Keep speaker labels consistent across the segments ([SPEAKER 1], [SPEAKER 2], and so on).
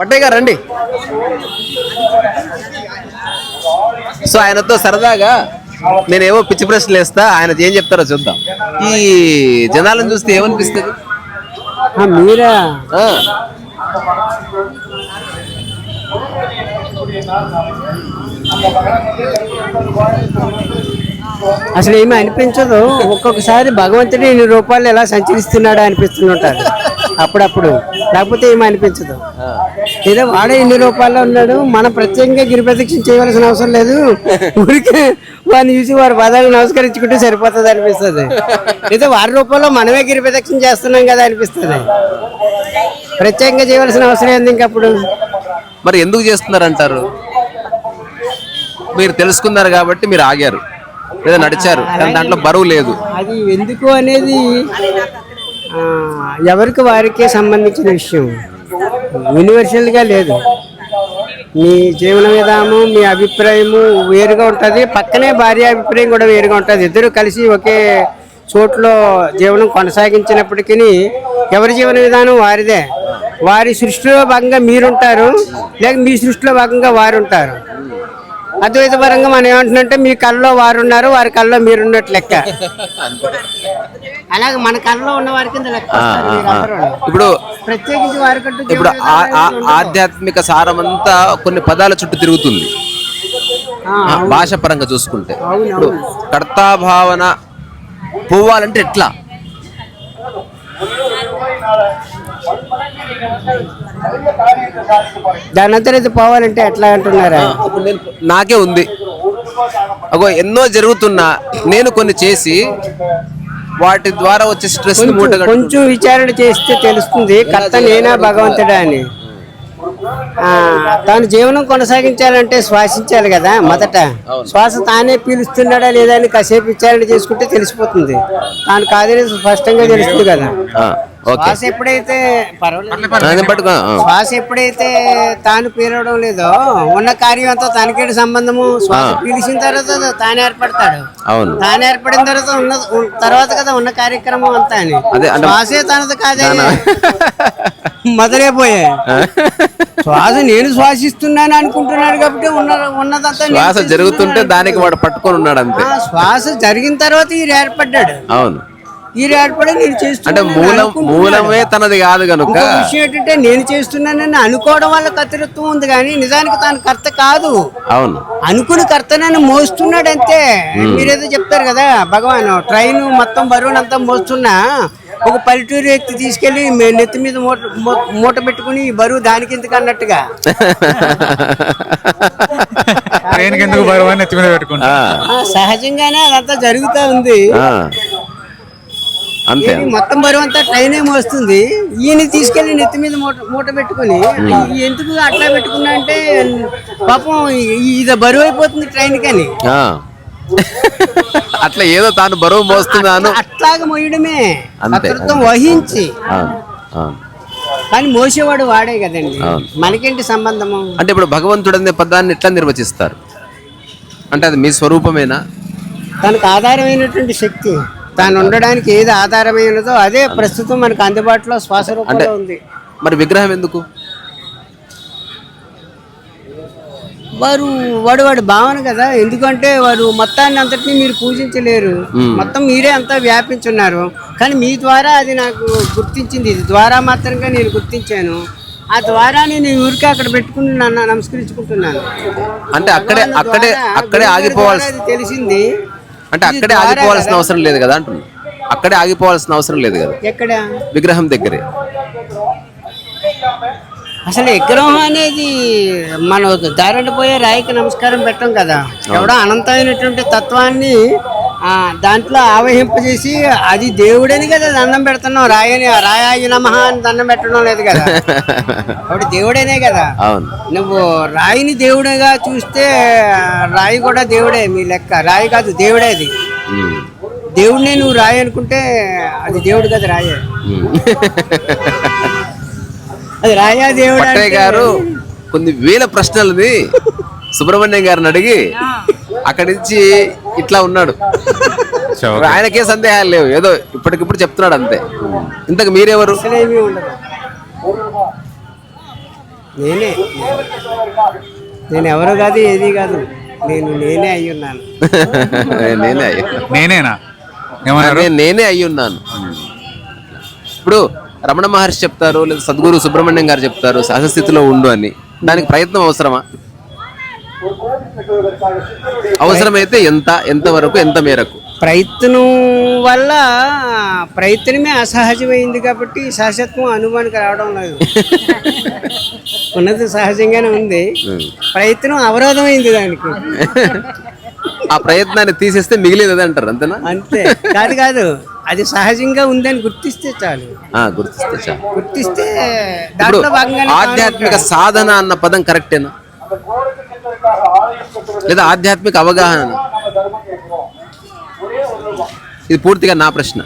[SPEAKER 1] Pattaya గారు రండి. So ఆయనతో సరదాగా నేనేవో పిచ్చి ప్రశ్నలు వేస్తా ఆయన ఏం చెప్తారో చూద్దాం. ఈ జనాలను చూస్తే ఏమనిపిస్తుంది?
[SPEAKER 2] మీరా? అసలు ఏమీ అనిపించదు. ఒక్కొక్కసారి భగవంతుడు ఇన్ని రూపాయలు ఎలా సంచరిస్తున్నాడా అనిపిస్తుంటారు అప్పుడప్పుడు. లేకపోతే ఏమీ అనిపించదు. ఏదో వాడే ఇన్ని రూపాయల్లో ఉన్నాడు. మనం ప్రత్యేకంగా గిరి ప్రదక్షిణ చేయవలసిన అవసరం లేదు. ఊరికే వాడిని చూసి వారి పదాలు నమస్కరించుకుంటే సరిపోతుంది అనిపిస్తుంది. ఏదో వారి రూపంలో మనమే గిరి ప్రదక్షిణ చేస్తున్నాం కదా అనిపిస్తుంది. ప్రత్యేకంగా చేయవలసిన అవసరం ఏంది ఇంకప్పుడు
[SPEAKER 1] మరి ఎందుకు చేస్తున్నారంటారు? మీరు తెలుసుకున్నారు కాబట్టి మీరు ఆగారు. లేదా నడిచారు. దాంట్లో బరువు లేదు.
[SPEAKER 2] అది ఎందుకు అనేది ఎవరికి వారికే సంబంధించిన విషయం. యూనివర్సల్గా లేదు. మీ జీవన విధానము మీ అభిప్రాయము వేరుగా ఉంటుంది. పక్కనే భార్య అభిప్రాయం కూడా వేరుగా ఉంటుంది. ఇద్దరు కలిసి ఒకే చోట్లో జీవనం కొనసాగించినప్పటికీ ఎవరి జీవన విధానం వారిదే. వారి సృష్టిలో భాగంగా మీరుంటారు. లేక మీ సృష్టిలో భాగంగా వారు ఉంటారు అద్వైత పరంగా మనం ఏమంటున్నంటే మీ కళ్ళలో వారు ఉన్నారు వారి కళ్ళలో మీరున్నట్లు లెక్క. అలాగే మన కళ్ళలో ఉన్న వారి కింద.
[SPEAKER 1] ఇప్పుడు
[SPEAKER 2] ప్రత్యేకించి వారికంటూ
[SPEAKER 1] ఇప్పుడు. ఆధ్యాత్మిక సారం అంతా కొన్ని పదాల చుట్టూ తిరుగుతుంది. భాష పరంగా చూసుకుంటే. ఇప్పుడు కర్తాభావన పోవాలంటే ఎట్లా?
[SPEAKER 2] దాని అంతా అయితే పోవాలంటే ఎట్లా అంటున్నారా?
[SPEAKER 1] నాకే ఉంది. అగో ఎన్నో జరుగుతున్నా నేను కొన్ని చేసి వాటి ద్వారా వచ్చే స్ట్రెస్
[SPEAKER 2] కొంచెం- విచారణ చేస్తే తెలుస్తుంది కర్త నేనా భగవంతుడా అని. తాను జీవనం కొనసాగించాలంటే శ్వాసించాలి కదా మొదట. శ్వాస తానే పీలుస్తున్నాడా లేదా అని కాసేపు విచారణ చేసుకుంటే తెలిసిపోతుంది. తాను కాదని స్పష్టంగా తెలుస్తుంది కదా. శ్వాస ఎప్పుడైతే. శ్వాస ఎప్పుడైతే తాను పీలవడం లేదో ఉన్న కార్యం అంతా తనకేటి సంబంధము? శ్వాస పీలిసిన తర్వాత తాను ఏర్పడతాడు.
[SPEAKER 1] అవును.
[SPEAKER 2] తాను ఏర్పడిన తర్వాత ఉన్న ఉన్- తర్వాత కదా ఉన్న కార్యక్రమం అంతా అని. శ్వాసే తనది కాదే మొదలైపోయే శ్వాస నేను శ్వాసిస్తున్నాను అనుకుంటున్నాడు కాబట్టి ఉన్న ఉన్నదంతా నేను
[SPEAKER 1] శ్వాస జరుగుతుంటే దానికి వాడు పట్టుకొని ఉన్నాడు అంతే.
[SPEAKER 2] శ్వాస జరిగిన తర్వాత ఈ ఏర్పడ్డాడు.
[SPEAKER 1] అవును.
[SPEAKER 2] ఈ ఏర్పడి నేను
[SPEAKER 1] అంటే మూలం. మూలమే తనది కాదు కనుక
[SPEAKER 2] విషయం ఏంటంటే నేను చేస్తున్నానని అనుకోవడం వల్ల కర్తృత్వం ఉంది కానీ నిజానికి తాను కర్త కాదు.
[SPEAKER 1] అవును.
[SPEAKER 2] అనుకుని కర్తనని మోస్తున్నాడు అంతే మీరేదో చెప్తారు కదా భగవాన్ ట్రైన్ మొత్తం బరువునంతా మోస్తున్నా ఒక పల్లెటూరు వ్యక్తి తీసుకెళ్ళి నెత్తి మీద మూట మూట పెట్టుకుని ఈ బరువు దానికి ఎందుకు అన్నట్టుగా?
[SPEAKER 3] ట్రైన్ కిందకు బరువు అని ఎత్తి మీద పెట్టుకుంటా
[SPEAKER 1] ఆ,
[SPEAKER 2] ఆ, సహజంగానే అదంతా జరుగుతూ ఉంది.
[SPEAKER 1] అంతే.
[SPEAKER 2] మొత్తం బరువు అంతా ట్రైనే మోస్తుంది. ఈయన తీసుకెళ్ళి నెత్తి మీద మూట మూట పెట్టుకుని ఎందుకు అట్లా పెట్టుకున్నా అంటే పాపం ఇది బరువు అయిపోతుంది ట్రైన్ కని.
[SPEAKER 1] అట్లా ఏదో తాను బరువు మోస్తున్నాను
[SPEAKER 2] అట్లాగా మోయడమే. కర్తృత్వం వహించి. కానీ మోసేవాడు వాడే కదండి. మనకేంటి సంబంధము?
[SPEAKER 1] అంటే ఇప్పుడు భగవంతుడు అనే పదాన్ని ఎట్లా నిర్వచిస్తారు? అంటే అది మీ స్వరూపమేనా?
[SPEAKER 2] తనకు ఆధారమైనటువంటి శక్తి. తాను ఉండడానికి ఏది ఆధారమైనదో అదే ప్రస్తుతం మనకు అందుబాటులో శ్వాస రూపంలో ఉంది.
[SPEAKER 1] మరి విగ్రహం ఎందుకు?
[SPEAKER 2] వారు వాడు వాడు భావన కదా. ఎందుకంటే వారు మొత్తాన్ని అంతటినీ మీరు పూజించలేరు. మొత్తం మీరే అంతా వ్యాపించున్నారు. కానీ మీ ద్వారా అది నాకు గుర్తించింది. ఇది ద్వారా మాత్రంగా నేను గుర్తించాను. ఆ ద్వారాని నేను ఊరికే అక్కడ పెట్టుకుని నన్ను నమస్కరించుకుంటున్నాను.
[SPEAKER 1] అంటే అక్కడే అక్కడే
[SPEAKER 2] ద్వారా,
[SPEAKER 1] అక్కడే ఆగిపోవాల్సి
[SPEAKER 2] ద్వారా అది తెలిసింది.
[SPEAKER 1] అంటే అక్కడే ఆగిపోవాల్సిన. అవసరం లేదు కదా అంటున్నా. అక్కడే ఆగిపోవాల్సిన అవసరం లేదు కదా?
[SPEAKER 2] ఎక్కడ?
[SPEAKER 1] విగ్రహం దగ్గరే.
[SPEAKER 2] అసలు విగ్రహం అనేది మనం దారంట పోయే రాయికి నమస్కారం పెట్టం కదా. ఎవడో అనంతమైనటువంటి తత్వాన్ని దాంట్లో ఆవహింపజేసి అది దేవుడని కదా దండం పెడుతున్నాం రాయని రాయాయి నమః అని దండం పెట్టడం లేదు కదా. కాబట్టి దేవుడేనే కదా.
[SPEAKER 1] అవును.
[SPEAKER 2] నువ్వు రాయిని దేవుడిగా చూస్తే రాయి కూడా దేవుడే మీ లెక్క. రాయి కాదు దేవుడే అది. దేవుడినే నువ్వు రాయి అనుకుంటే అది దేవుడు కదా రాయే. అది రాయా దేవుడు
[SPEAKER 1] గారు కొన్ని వేల ప్రశ్నలని సుబ్రహ్మణ్యం గారిని అడిగి అక్కడి నుంచి ఇట్లా ఉన్నాడు. ఆయనకే సందేహాలు లేవు. ఏదో ఇప్పటికిప్పుడు చెప్తున్నాడు అంతే. ఇంతకు మీరెవరు?
[SPEAKER 2] నేనే. నేను ఎవరు కాదు ఏది కాదు. నేను నేనే అయి ఉన్నాను
[SPEAKER 1] నేనే అయ్యా.
[SPEAKER 3] నేనేనా? ఏమన్నారు?
[SPEAKER 1] నేను నేనే అయి ఉన్నాను ఇప్పుడు రమణ మహర్షి చెప్తారు లేదా సద్గురు సుబ్రహ్మణ్యం గారు చెప్తారు సహజస్థితిలో ఉండు అని. దానికి ప్రయత్నం అవసరమా? అవసరమైతే ఎంత ఎంత వరకు ఎంత మేరకు?
[SPEAKER 2] ప్రయత్నం వల్ల ప్రయత్నమే అసహజమైంది కాబట్టి సహజత్వం అనుమానికి రావడం లేదు. ఉన్నది సహజంగానే ఉంది. ప్రయత్నం అవరోధమైంది దానికి.
[SPEAKER 1] ఆ ప్రయత్నాన్ని తీసేస్తే మిగిలేదు అదే అంటారు అంతేనా?
[SPEAKER 2] అంతే. కాదు కాదు అది సహజంగా ఉందని గుర్తిస్తే చాలు.
[SPEAKER 1] గుర్తిస్తే చాలు.
[SPEAKER 2] గుర్తిస్తే దాంట్లో
[SPEAKER 1] ఆధ్యాత్మిక సాధన అన్న పదం కరెక్టేనా? లేదా ఆధ్యాత్మిక అవగాహన? ఇది పూర్తిగా నా ప్రశ్న.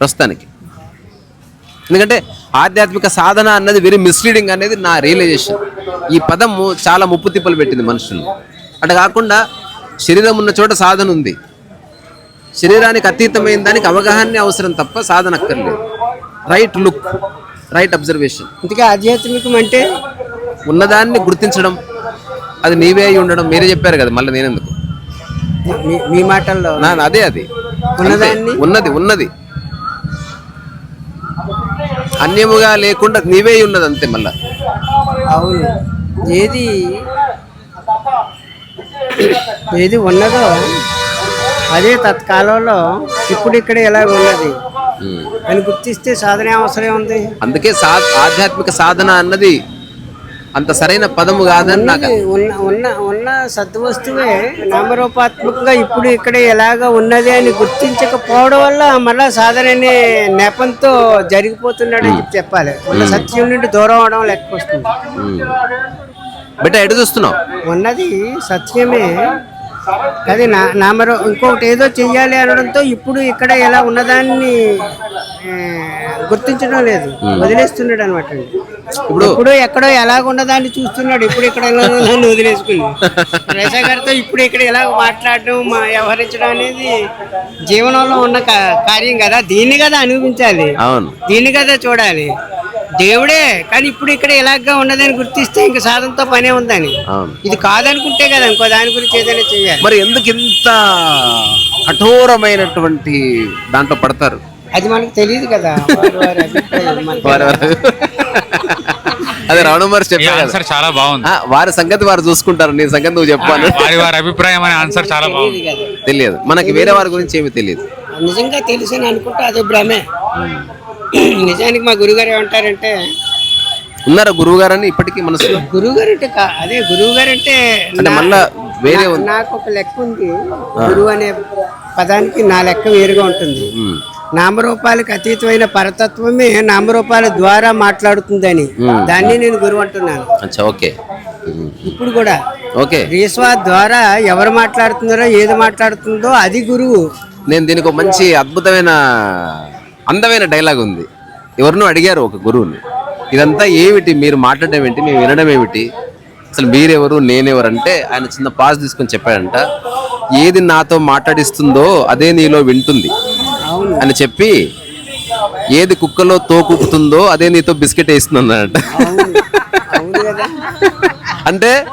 [SPEAKER 1] ప్రస్తుతానికి. ఎందుకంటే ఆధ్యాత్మిక సాధన అన్నది వెరీ మిస్లీడింగ్ అనేది నా రియలైజేషన్ ఈ పదము చాలా ముప్పు తిప్పలు పెట్టింది మనుషులు అటు కాకుండా శరీరం ఉన్న చోట సాధన ఉంది. శరీరానికి అతీతమైన దానికి అవగాహన అవసరం తప్ప సాధన అక్కర్లేదు. రైట్ లుక్ రైట్ అబ్జర్వేషన్
[SPEAKER 2] ఇంతకీ ఆధ్యాత్మికం అంటే?
[SPEAKER 1] ఉన్నదాన్ని గుర్తించడం. అది నీవే అయి ఉండడం మీరే చెప్పారు కదా మళ్ళీ నేనెందుకు?
[SPEAKER 2] మీ- మీ మాటల్లో
[SPEAKER 1] అదే అది. ఉన్నది ఉన్నది. అన్యముగా లేకుండా నీవే ఉన్నది అంతే మళ్ళా.
[SPEAKER 2] అవును. ఏది ఏది ఉన్నదో అదే తత్కాలంలో ఇప్పుడు ఇక్కడ ఎలా ఉన్నది. అని గుర్తిస్తే సాధన అవసరం ఉంది.
[SPEAKER 1] అందుకే సా ఆధ్యాత్మిక సాధన అన్నది అంత సరైన పదము కాదని నాకు
[SPEAKER 2] ఉన్న ఉన్న ఉన్న సద్వస్తువే నామరూపాత్మకంగా ఇప్పుడు ఇక్కడ ఎలాగ ఉన్నది అని గుర్తించకపోవడం వల్ల మళ్ళా సాధన అనే నెపంతో జరిగిపోతున్నాడని చెప్పి చెప్పాలి. ఉన్న సత్యం నుండి దూరం అవడం లెక్క వస్తుంది
[SPEAKER 1] ఉమ్. బిడ్డ ఎటు చూస్తున్నావు?
[SPEAKER 2] ఉన్నది సత్యమే. అది నా నామరూ ఇంకొకటి ఏదో చెయ్యాలి అనడంతో ఇప్పుడు ఇక్కడ ఎలా ఉన్నదాన్ని గుర్తించడం లేదు. వదిలేస్తున్నాడు అనమాట ఇప్పుడు ఇప్పుడు ఎక్కడో ఎలాగ ఉన్నదాన్ని చూస్తున్నాడు. ఇప్పుడు ఇక్కడ ఉన్నదాన్ని వదిలేసుకుని. రేషా గారితో ఇప్పుడు ఇక్కడ ఎలా మాట్లాడడం మా వ్యవహరించడం అనేది జీవనంలో ఉన్న కార్యం కదా. దీన్ని కదా అనిపించాలి
[SPEAKER 1] అవును.
[SPEAKER 2] దీన్ని కదా చూడాలి. దేవుడే కానీ ఇప్పుడు ఇక్కడ ఎలాగా ఉన్నదని గుర్తిస్తే ఇంక సాధనతో పనే ఉందని. ఇది కాదనుకుంటే కదా ఇంకో దాని గురించి ఏదైనా చేయాలి
[SPEAKER 1] మరి ఎందుకు ఇంత కఠోరమైనటువంటి దాంట్లో పడతారు?
[SPEAKER 2] అది మనకు తెలియదు కదా.
[SPEAKER 1] అదే రమణ మహర్షి చెప్పారు.
[SPEAKER 3] ఆన్సర్ చాలా బాగుంది.
[SPEAKER 1] ఆ, వారి సంగతి వారు చూసుకుంటారు. నీ సంగతి నువ్వు చెప్పాను
[SPEAKER 3] వారి వారి అభిప్రాయం అనే ఆన్సర్ చాలా బాగుంది.
[SPEAKER 1] తెలియదు. మనకి వేరే వారి గురించి ఏమీ తెలియదు.
[SPEAKER 2] నిజంగా తెలిసి అనుకుంటే అది భ్రమే. నిజానికి మా గురుగారు ఏమంటారంటే
[SPEAKER 1] ఉన్నారా గురువు గారని ఇప్పటికీ మనసులో?
[SPEAKER 2] గురువుగారు అంటే కా- అదే గురువుగారు అంటే
[SPEAKER 1] అంటే
[SPEAKER 2] నా-
[SPEAKER 1] మళ్ళా వేరే
[SPEAKER 2] నా-
[SPEAKER 1] ఉంది.
[SPEAKER 2] నాకు ఒక లెక్క ఉంది. గురువు అనే పదానికి నా లెక్క వేరుగా ఉంటుంది.
[SPEAKER 1] ఉమ్,
[SPEAKER 2] నామరూపాలకు అతీతమైన పరతత్వమే నామరూపాల ద్వారా మాట్లాడుతుందని. దాన్ని నేను గురువు అంటున్నాను.
[SPEAKER 1] అచ్చా ఓకే. ఉమ్,
[SPEAKER 2] ఇప్పుడు కూడా
[SPEAKER 1] ఓకే.
[SPEAKER 2] రీస్వా ద్వారా ఎవరు మాట్లాడుతున్నారో ఏది మాట్లాడుతుందో అది గురువు.
[SPEAKER 1] నేను దీనికి ఒక మంచి అద్భుతమైన అందమైన డైలాగ్ ఉంది. ఎవరినో అడిగారు ఒక గురువుని. ఇదంతా ఏమిటి? మీరు మాట్లాడడం ఏంటి? మేము వినడం ఏమిటి? అసలు మీరెవరు? నేనెవరు? అంటే ఆయన చిన్న పాజ్ తీసుకొని చెప్పాడంట. ఏది నాతో మాట్లాడిస్తుందో అదే నీలో వింటుంది. అని చెప్పి ఏది కుక్కలో తోకుపుతుందో అదే నీతో బిస్కెట్
[SPEAKER 2] అవును. కదా.
[SPEAKER 1] అంటే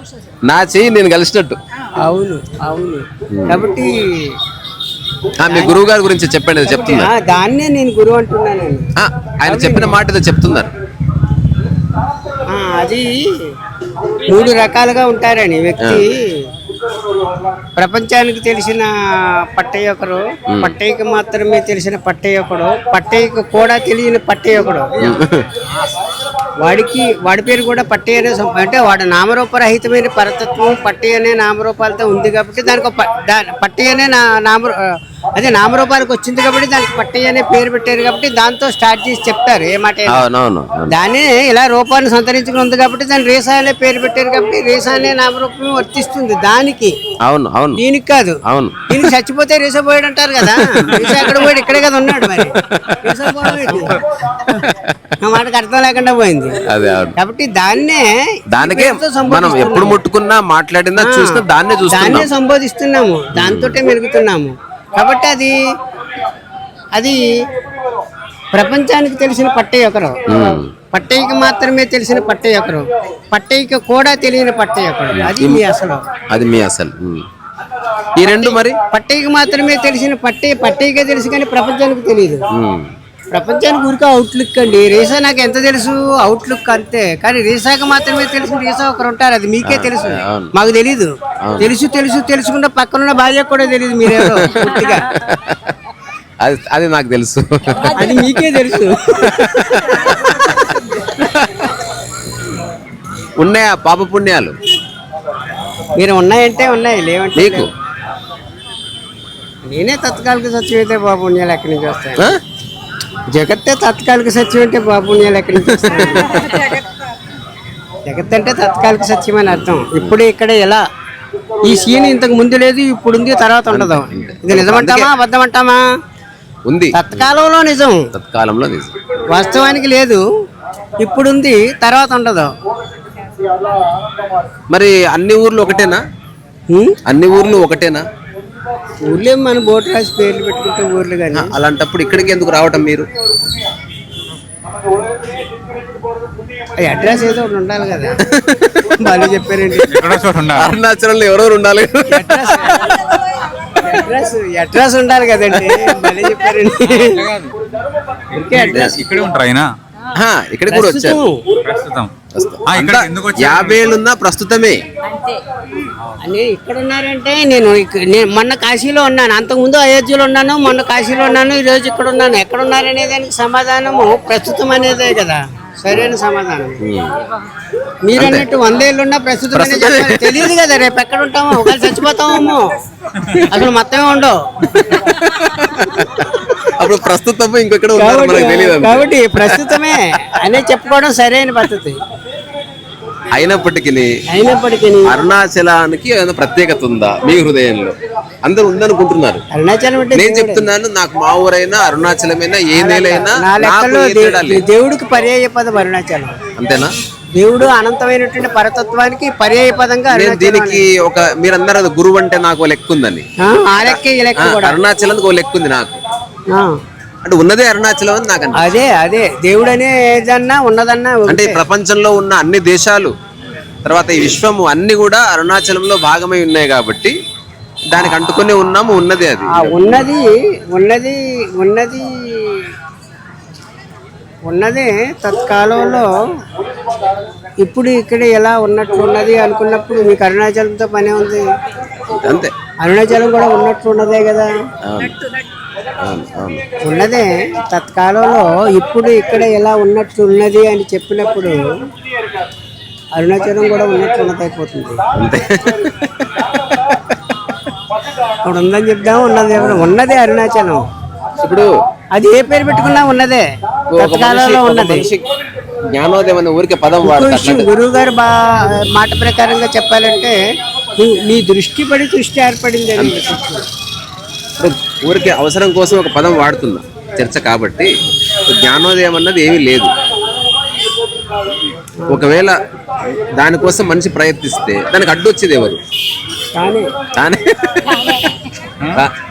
[SPEAKER 1] నా చెయ్యి నేను కలిసినట్టు.
[SPEAKER 2] అవును అవును. కాబట్టి
[SPEAKER 1] మీ గురువు గారి గురించి చెప్పండి చెప్తున్నారు.
[SPEAKER 2] ఆ, దాన్నే నేను గురువు అంటున్నాను
[SPEAKER 1] ఆయన చెప్పిన మాట ఏదో చెప్తున్నారు.
[SPEAKER 2] అది మూడు రకాలుగా ఉంటారని వ్యక్తి ప్రపంచానికి తెలిసిన పట్టయ్య ఒకరు పట్టయ్యకి మాత్రమే తెలిసిన పట్టయ్య ఒకడు పట్టయ్యకు కూడా తెలియని పట్టయ్య ఒకడు. వాడికి వాడి పేరు కూడా పట్టి అనే అంటే వాడు నామరూపరహితమైన పరతత్వం పట్టి అనే నామరూపాలతో ఉంది కాబట్టి దానికి ఒక ప- అనే నా నామ అదే నామరూపాలకు వచ్చింది కాబట్టి దానికి పట్టయ్య అనే పేరు పెట్టారు కాబట్టి దాంతో స్టార్ట్ చేసి చెప్తారు ఏ మాట.
[SPEAKER 1] అవునవును.
[SPEAKER 2] దాన్ని ఇలా రూపాన్ని సంతరించుకుని ఉంది కాబట్టి దాన్ని రేసా అనే పేరు పెట్టారు కాబట్టి రేసా అనే నామరూపం వర్తిస్తుంది దానికి.
[SPEAKER 1] అవును అవును.
[SPEAKER 2] దీనికి కాదు.
[SPEAKER 1] అవును.
[SPEAKER 2] దీనికి చచ్చిపోతే రేసా పోయాడు అంటారు కదా. రేసా ఎక్కడ పోయాడు? ఇక్కడే కదా ఉన్నాడు మరి. మాటకు అర్థం లేకుండా పోయింది. కాబట్టి దాన్నే
[SPEAKER 1] దానికే మనం. ఎప్పుడు ముట్టుకున్నా మాట్లాడినా చూసినా దాన్నే
[SPEAKER 2] దాన్నే
[SPEAKER 1] చూస్తున్నాం.
[SPEAKER 2] సంబోధిస్తున్నాము. దాంతోటే మెలుగుతున్నాము. కాబట్టి అది అది ప్రపంచానికి తెలిసిన పట్టే ఒకరు.
[SPEAKER 1] ఉమ్.
[SPEAKER 2] పట్టయ్యకి మాత్రమే తెలిసిన పట్టయ్య ఒకరు. పట్టయ్యకి కూడా తెలియని పట్టయ్య ఒకరు. అది మీ అసలు.
[SPEAKER 1] అది మీ అసలు. ఈ రెండు మరి?
[SPEAKER 2] పట్టయ్యకి మాత్రమే తెలిసిన పట్టయ్య పట్టయ్యకే తెలుసు కానీ ప్రపంచానికి తెలియదు. ప్రపంచానికి ఊరికే అవుట్లుక్ అండి. రీసా నాకు ఎంత తెలుసు? అవుట్లుక్ అంతే. కానీ రీసాకి మాత్రమే తెలిసిన రీసా ఒకరు ఉంటారు. అది మీకే తెలుసు. మాకు తెలీదు. తెలుసు తెలుసు తెలుసుకుంటే పక్కనున్న భార్య కూడా తెలియదు పూర్తిగా.
[SPEAKER 1] అది అది నాకు తెలుసు.
[SPEAKER 2] అది మీకే తెలుసు.
[SPEAKER 1] ఉన్నాయా పాప పుణ్యాలు?
[SPEAKER 2] మీరు ఉన్నాయంటే ఉన్నాయి లేవంటే
[SPEAKER 1] నీకు.
[SPEAKER 2] నేనే తత్కాలిక సత్యం అయితే బాబు పుణ్యాలు ఎక్కడి నుంచి వస్తాయి? జగత్తే తత్కాలిక సత్యం అంటే బాబు పుణ్యాలు ఎక్కడి జగత్ అంటే తత్కాలిక సత్యం అని అర్థం. ఇప్పుడు ఇక్కడ ఎలా? ఈ సీన్ ఇంతకు ముందు లేదు ఇప్పుడు ఉంది తర్వాత ఉండదు. ఇది నిజమంటామా అబద్ధమంటామా?
[SPEAKER 1] ఉంది.
[SPEAKER 2] తత్కాలంలో నిజం.
[SPEAKER 1] తత్కాలంలో నిజం.
[SPEAKER 2] వాస్తవానికి లేదు ఇప్పుడు ఉంది తర్వాత ఉండదు.
[SPEAKER 1] మరి అన్ని ఊర్లు ఒకటేనా? అన్ని ఊర్లు ఒకటేనా?
[SPEAKER 2] ఊర్లో మన బోట్ రాసి పేర్లు పెట్టుకుంటే ఊర్లు కానీ.
[SPEAKER 1] అలాంటప్పుడు ఇక్కడికి ఎందుకు రావటం మీరు?
[SPEAKER 2] అడ్రస్ ఏదో ఒకటి ఉండాలి కదా. బాగా చెప్పారండి.
[SPEAKER 3] ఎక్కడో చోట ఉండాలి.
[SPEAKER 1] అరుణాచలంలో ఎవరెవరు ఉండాలి.
[SPEAKER 2] అడ్రస్ అడ్రస్ అడ్రస్ ఉండాలి కదండి. భలే చెప్పారండి. అడ్రస్.
[SPEAKER 3] ఇక్కడే ఉంటారు ఆయన.
[SPEAKER 1] ఆ, ఇక్కడికి కూడా వచ్చారు.
[SPEAKER 3] ప్రస్తుతం. ఆ, ఇక్కడ
[SPEAKER 1] అంతా
[SPEAKER 3] ఎందుకు వచ్చారు?
[SPEAKER 1] యాభై ఏళ్ళున్నా ప్రస్తుతమే.
[SPEAKER 2] అని ఇక్కడ ఉన్నారంటే నేను ఇక్క- నేను మొన్న కాశీలో ఉన్నాను. అంతకుముందు అయోధ్యలో ఉన్నాను మొన్న కాశీలో ఉన్నాను ఈ రోజు ఇక్కడ ఉన్నాను ఎక్కడ ఉన్నారనే దానికి సమాధానము ప్రస్తుతం అనేదే కదా. సరైన సమాధానం మీరు అన్నట్టు వందేళ్ళు ఉన్నా ప్రస్తుతం అనే చెప్పాలి. తెలియదు కదా రేపు ఎక్కడ ఉంటామో ఒకవేళ చచ్చిపోతామో అసలు మొత్తమే ఉండవు.
[SPEAKER 1] అప్పుడు ప్రస్తుతం ఉన్నారు
[SPEAKER 2] కాబట్టి
[SPEAKER 1] మనకు తెలియదు అంతే.
[SPEAKER 2] కాబట్టి ప్రస్తుతమే అనే చెప్పుకోవడం సరైన పద్ధతి.
[SPEAKER 1] అయినప్పటికీ
[SPEAKER 2] అయినప్పటికీ
[SPEAKER 1] అరుణాచలానికి ఏదైనా ప్రత్యేకత ఉందా మీ హృదయంలో? అందరూ ఉందనుకుంటున్నారు.
[SPEAKER 2] అరుణాచలం అంటే
[SPEAKER 1] నేను చెప్తున్నాను నాకు మా ఊరైనా అరుణాచలమైనా ఏ నేలైనా.
[SPEAKER 2] దేవుడికి పర్యాయ పదం అరుణాచలం.
[SPEAKER 1] అంతేనా?
[SPEAKER 2] దేవుడు అనంతమైనటువంటి పరతత్వానికి పర్యాయ పదంగా అరుణాచలం
[SPEAKER 1] దీనికి ఒక మీరందరూ అది గురువు అంటే నాకు లెక్క ఉందని
[SPEAKER 2] ఆ, లెక్క ఈ లెక్క
[SPEAKER 1] ఆ,
[SPEAKER 2] కూడా.
[SPEAKER 1] అరుణాచలానికి ఓ లెక్క ఉంది నాకు అంటే ఉన్నదే అరుణాచలం అని నాకు.
[SPEAKER 2] అదే అదే. దేవుడు అనే ఏదన్నా ఉన్నదన్నా
[SPEAKER 1] అంటే ప్రపంచంలో ఉన్న అన్ని దేశాలు తర్వాత ఈ విశ్వము అన్ని కూడా అరుణాచలంలో భాగమై ఉన్నాయి కాబట్టి దానికి అంటుకునే ఉన్నాము ఉన్నదే అది.
[SPEAKER 2] ఉన్నది ఉన్నది ఉన్నది ఉన్నదే తత్కాలంలో. ఇప్పుడు ఇక్కడ ఎలా ఉన్నట్లు ఉన్నది అనుకున్నప్పుడు మీకు అరుణాచలంతో పనే ఉంది?
[SPEAKER 1] అంతే.
[SPEAKER 2] అరుణాచలం కూడా ఉన్నట్లు ఉన్నదే కదా? ఉన్నదే. తత్కాలంలో ఇప్పుడు ఇక్కడ ఎలా ఉన్నట్లు ఉన్నది అని చెప్పినప్పుడు అరుణాచలం కూడా ఉన్నట్లు ఉన్నది అయిపోతుంది.
[SPEAKER 1] అంతే.
[SPEAKER 2] ఇప్పుడు ఉందని చెప్దాం ఉన్నది ఉన్నదే అరుణాచలం.
[SPEAKER 1] ఇప్పుడు
[SPEAKER 2] అది ఏ పేరు పెట్టుకున్నా ఉన్నదే. తత్కాలంలో ఉన్నది.
[SPEAKER 1] జ్ఞానోదయం అనే ఊరికే పదం వాడతారు
[SPEAKER 2] విషయం గురువు గారు బా మాట ప్రకారంగా చెప్పాలంటే నీ- దృష్టి పడి దృష్టి ఏర్పడింది అని
[SPEAKER 1] ఊరికే అవసరం కోసం ఒక పదం వాడుతున్నాం చర్చ కాబట్టి. జ్ఞానోదయం అన్నది ఏమీ లేదు. ఒకవేళ దానికోసం మనిషి ప్రయత్నిస్తే దానికి అడ్డు వచ్చేది ఎవరు? తానే.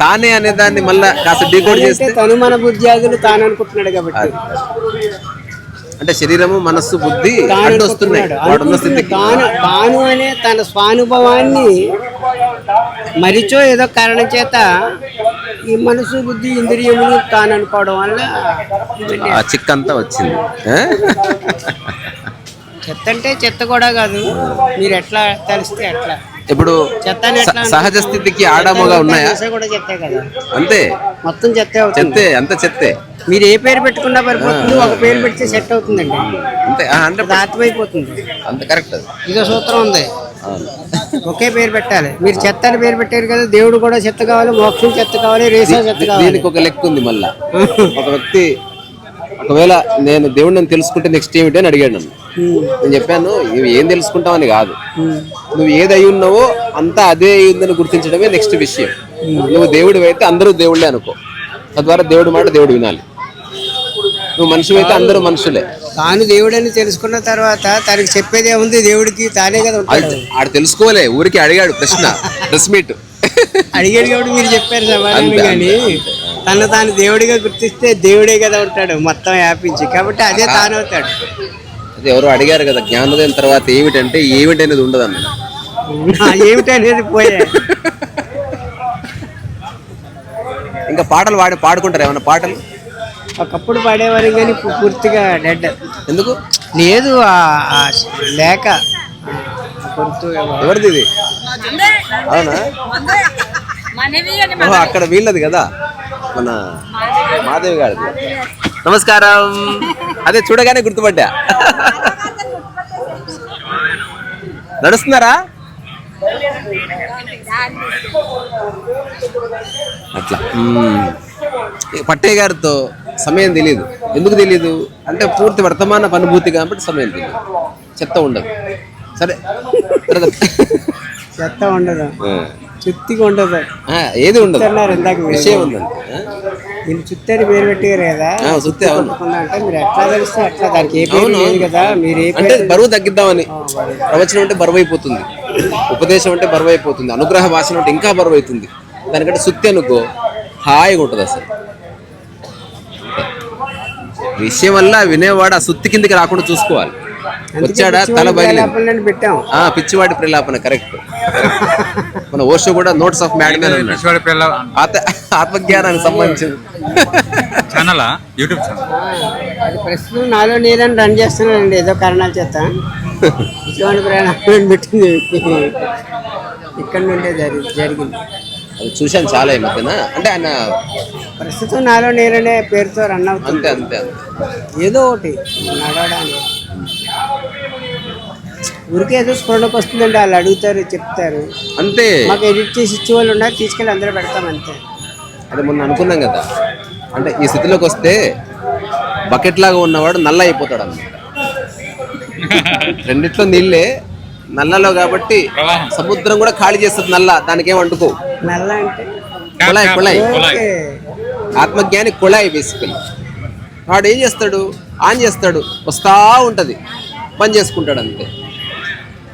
[SPEAKER 1] తానే. అనే దాన్ని మళ్ళా కాస్త డీకోడ్ చేస్తే?
[SPEAKER 2] తను మన బుద్ధ్యాదులు తాను అనుకుంటున్నాడు కాబట్టి.
[SPEAKER 1] అంటే శరీరము మనస్సు బుద్ధి అడ్డు వస్తున్నాయి.
[SPEAKER 2] తాను అనే తన స్వానుభవాన్ని మరిచో ఏదో కారణం చేత ఈ మనసు బుద్ధి ఇంద్రియములు తాను అనుకోవడం వల్ల
[SPEAKER 1] ఆ చిక్కంతా వచ్చింది?
[SPEAKER 2] చెత్త అంటే చెత్త కూడా కాదు. మీరు ఎట్లా తెలిస్తే
[SPEAKER 1] ఇప్పుడు
[SPEAKER 2] ఎట్లా
[SPEAKER 1] స- సహజ స్థితికి ఆడమగా ఉన్నాయా?
[SPEAKER 2] కూడా చెత్తే కదా.
[SPEAKER 1] అంతే.
[SPEAKER 2] మొత్తం చెత్తే
[SPEAKER 1] చెత్తే అంత చెత్తే.
[SPEAKER 2] మీరు ఏ పేరు పెట్టుకున్నా పడిపోతుంది. ఒక పేరు పెడితే సెట్ అవుతుందండి.
[SPEAKER 1] అంతే అంటే
[SPEAKER 2] ఆత్మైపోతుంది.
[SPEAKER 1] అంత కరెక్ట్
[SPEAKER 2] ఇదో సూత్రం ఉంది. ఒకే పేరు పెట్టాలి. మీరు చెత్త అని పేరు పెట్టారు కదా దేవుడు కూడా చెత్త కావాలి మోక్షం చెత్త కావాలి రేసా చెత్త కావాలి.
[SPEAKER 1] దీనికి ఒక లెక్క ఉంది మళ్ళా. ఒక వ్యక్తి ఒకవేళ నేను దేవుడిని తెలుసుకుంటే నెక్స్ట్ ఏమిటి అని అడిగాడు నన్ను. నేను చెప్పాను నువ్వు ఏం తెలుసుకుంటావని కాదు. నువ్వు ఏది అయి ఉన్నావో అంతా అదే అయి ఉందని గుర్తించడమే నెక్స్ట్ విషయం. నువ్వు దేవుడు అయితే అందరూ దేవుళ్ళే అనుకో. తద్వారా దేవుడి మాట దేవుడు వినాలి. నువ్వు మనిషి అయితే అందరూ మనుషులే.
[SPEAKER 2] తాను దేవుడని తెలుసుకున్న తర్వాత తనకి చెప్పేదే ఉంది దేవుడికి తానే కదా ఉంటాడు.
[SPEAKER 1] ఆడు తెలుసుకోలే ఊరికి అడిగాడు ప్రశ్న ప్రెస్ మీట్.
[SPEAKER 2] అడిగాడు కాబట్టి మీరు చెప్పారు సమాధానం
[SPEAKER 1] అంతే,
[SPEAKER 2] కానీ తను తాను దేవుడిగా గుర్తిస్తే దేవుడే కదా ఉంటాడు మొత్తం వ్యాపించి. కాబట్టి అదే తాను అవుతాడు.
[SPEAKER 1] అది ఎవరో అడిగారు కదా జ్ఞానోదయం తర్వాత ఏమిటంటే ఏమిటి అనేది ఉండదు అన్న
[SPEAKER 2] ఆ ఏమిటనేది పోయే.
[SPEAKER 1] ఇంకా పాటలు పాడి పాడుకుంటారు ఏమన్నా పాటలు?
[SPEAKER 2] ఒకప్పుడు పడేవారు కానీ ఇప్పుడు పూర్తిగా డెడ్
[SPEAKER 1] ఎందుకు?
[SPEAKER 2] లేదు లేక.
[SPEAKER 1] ఎవరిది ఇది? అవునా? ఓహో, అక్కడ వీళ్ళది కదా. మన మాధవి గారిది. నమస్కారం. అదే చూడగానే గుర్తుపడ్డా. నడుస్తున్నారా? అట్లా. పట్టయ్య గారితో సమయం తెలియదు ఎందుకు తెలియదు అంటే పూర్తి వర్తమాన అనుభూతి కాబట్టి సమయం తెలియదు చెత్త ఉండదు. సరే.
[SPEAKER 2] చెత్త ఉండదు. చుత్తిగా ఉండదు.
[SPEAKER 1] ఏది ఉండదు.
[SPEAKER 2] ఇందాక.
[SPEAKER 1] విషయం ఉందండి?
[SPEAKER 2] మీరు చుత్తని పేరు పెట్టారు కదా.
[SPEAKER 1] చుత్తే
[SPEAKER 2] అంటే మీరు ఎట్లా తెలిస్తే అట్లా. దానికి ఏ పేరు లేదు కదా. మీరు
[SPEAKER 1] అంటే బరువు తగ్గిద్దామని. ప్రవచనం అంటే బరువు అయిపోతుంది ఉపదేశం అంటే బరువు అయిపోతుంది అనుగ్రహ భాషణ అంటే ఇంకా బరువు అవుతుంది దానికంటే సుత్తి అనుకో హాయిగా ఉంటుంది అసలు విషయం వల్ల వినేవాడు ఆ సుత్తి కిందికి రాకుండా చూసుకోవాలి. వచ్చాడా? తల బయలు
[SPEAKER 2] పిల్లలని పెట్టాం.
[SPEAKER 1] ఆ పిచ్చివాడి ప్రిలాపన కరెక్ట్. మన ఓషో కూడా నోట్స్ ఆఫ్ మ్యాడ్ మ్యాన్ ఆత్మజ్ఞానానికి సంబంధించింది.
[SPEAKER 3] ఛానల్? యూట్యూబ్
[SPEAKER 2] అది ప్రస్తుతం నాలో నేనని రన్ చేస్తున్నానండి ఏదో కారణాల చేత. ఇటువంటి ప్రయాణం పెట్టింది. ఇక్కడ నుండే జరి జరిగింది.
[SPEAKER 1] అది చూశాను చాలా ఈ మధ్యన. అంటే ఆయన
[SPEAKER 2] ప్రస్తుతం నాలో నేననే పేరుతో రన్ అవుతుంది.
[SPEAKER 1] అంతే అంతే అంతే.
[SPEAKER 2] ఏదో ఒకటి నడవడానికి. ఊరికే ఏదో స్ఫురణకు వస్తుందండి వాళ్ళు అడుగుతారు చెప్తారు.
[SPEAKER 1] అంతే.
[SPEAKER 2] మాకు ఎడిట్ చేసి ఇచ్చే వాళ్ళు ఉన్నారు తీసుకెళ్ళి అందరూ పెడతాం అంతే.
[SPEAKER 1] అది మొన్న అనుకున్నాం కదా. అంటే ఈ స్థితిలోకి వస్తే బకెట్ లాగా ఉన్నవాడు నల్ల అయిపోతాడు అన్నమాట రెండిట్లో నీళ్ళే నల్లలో కాబట్టి. సముద్రం కూడా ఖాళీ చేస్తుంది నల్ల. దానికి ఏం అంటుకో?
[SPEAKER 2] నల్ల అంటే?
[SPEAKER 1] కుళాయి కుళాయి. ఆత్మజ్ఞాని కుళాయి బేసికలీ వాడు ఏం చేస్తాడు? ఆన్ చేస్తాడు. వస్తా ఉంటది. పని చేసుకుంటాడు అంతే.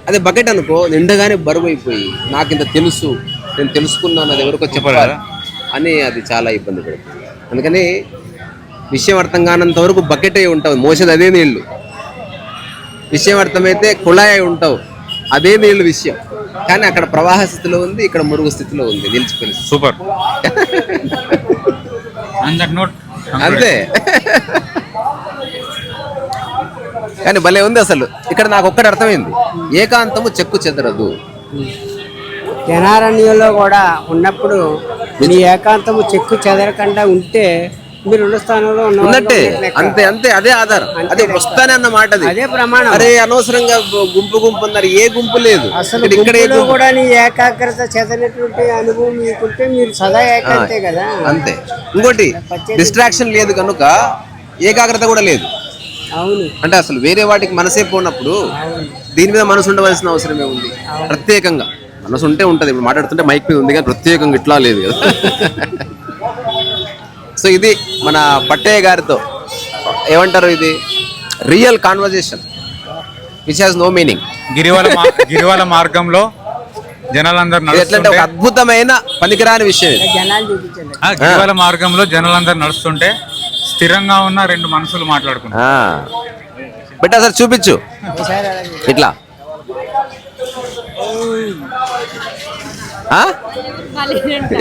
[SPEAKER 1] అదే బకెట్ అనుకో నిండగానే బరువు అయిపోయి నాకు ఇంత తెలుసు నేను తెలుసుకున్నాను అది ఎవరికో చెప్పాలి అని అది చాలా ఇబ్బంది పడుతుంది. అందుకని విషయం అర్థం కానంత వరకు బకెట్ అయి ఉంటావు మోసేది అదే నీళ్ళు విషయం అర్థమైతే కుళాయి అయి ఉంటావు. అదే నీళ్ళు విషయం. కానీ అక్కడ ప్రవాహ స్థితిలో ఉంది ఇక్కడ మురుగు స్థితిలో ఉంది నిలిచిపోయింది
[SPEAKER 3] సూపర్.
[SPEAKER 1] అంతే. కానీ భలే ఉంది అసలు. ఇక్కడ నాకు ఒక్కటి అర్థమైంది. ఏకాంతము చెక్కు చెదరదు.
[SPEAKER 2] జనారణ్యంలో కూడా ఉన్నప్పుడు మీ ఏకాంతము చెక్కు చెదరకుండా ఉంటే మీరు స్థానంలో ఉన్న వాళ్ళు
[SPEAKER 1] ఉన్నట్టే. అంతే అంతే అదే ఆధారం. అదే వస్తానే అన్న మాట అది.
[SPEAKER 2] అదే ప్రమాణం.
[SPEAKER 1] అరే అనవసరంగా గుంపు గుంపు అన్నారు. ఏ గుంపు లేదు.
[SPEAKER 2] అసలు
[SPEAKER 1] ఇక్కడ
[SPEAKER 2] కూడా నీ ఏకాగ్రత చెదనటువంటి అనుభవం మీకుంటే మీరు సదా ఏకాంతే కదా.
[SPEAKER 1] అంతే. ఇంకోటి డిస్ట్రాక్షన్ లేదు. కనుక ఏకాగ్రత కూడా లేదు.
[SPEAKER 2] అవును.
[SPEAKER 1] అంటే అసలు వేరే వాటికి మనసే పోనప్పుడు దీని మీద మనసు ఉండవలసిన అవసరమే ఉంది. ప్రత్యేకంగా. మనసు ఉంటే ఉంటది. ఇప్పుడు మాట్లాడుతుంటే మైక్ మీద ఉంది కానీ ప్రత్యేకంగా ఇట్లా లేదు కదా. సో ఇది మన పట్టయ్య గారితో. ఏమంటారు ఇది? Real conversation which has no meaning
[SPEAKER 3] గిరివల గిరివల మార్గంలో జనాలందరూ
[SPEAKER 1] ఎట్లంటే ఒక అద్భుతమైన పనికిరాని విషయం ఇది.
[SPEAKER 2] జనాలు చూపించండి.
[SPEAKER 3] ఆ గిరివల మార్గంలో జనాలందరూ నడుస్తుంటే స్థిరంగా ఉన్న రెండు మనసులు మాట్లాడుకుంటారు.
[SPEAKER 1] బిడ్డ సార్ చూపించు. ఇట్లా?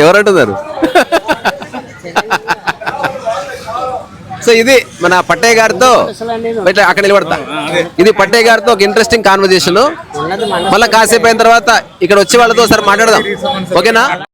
[SPEAKER 1] ఎవరంటున్నారు? సో ఇది మన పట్టయ్య గారితో ఇట్లా అక్కడ నిలబడతా. ఇది పట్టయ్య గారితో ఒక ఇంట్రెస్టింగ్ కాన్వర్జేషన్ మళ్ళీ కాసేపు అయిన తర్వాత ఇక్కడ వచ్చే వాళ్ళతో ఒకసారి మాట్లాడదాం. ఓకేనా?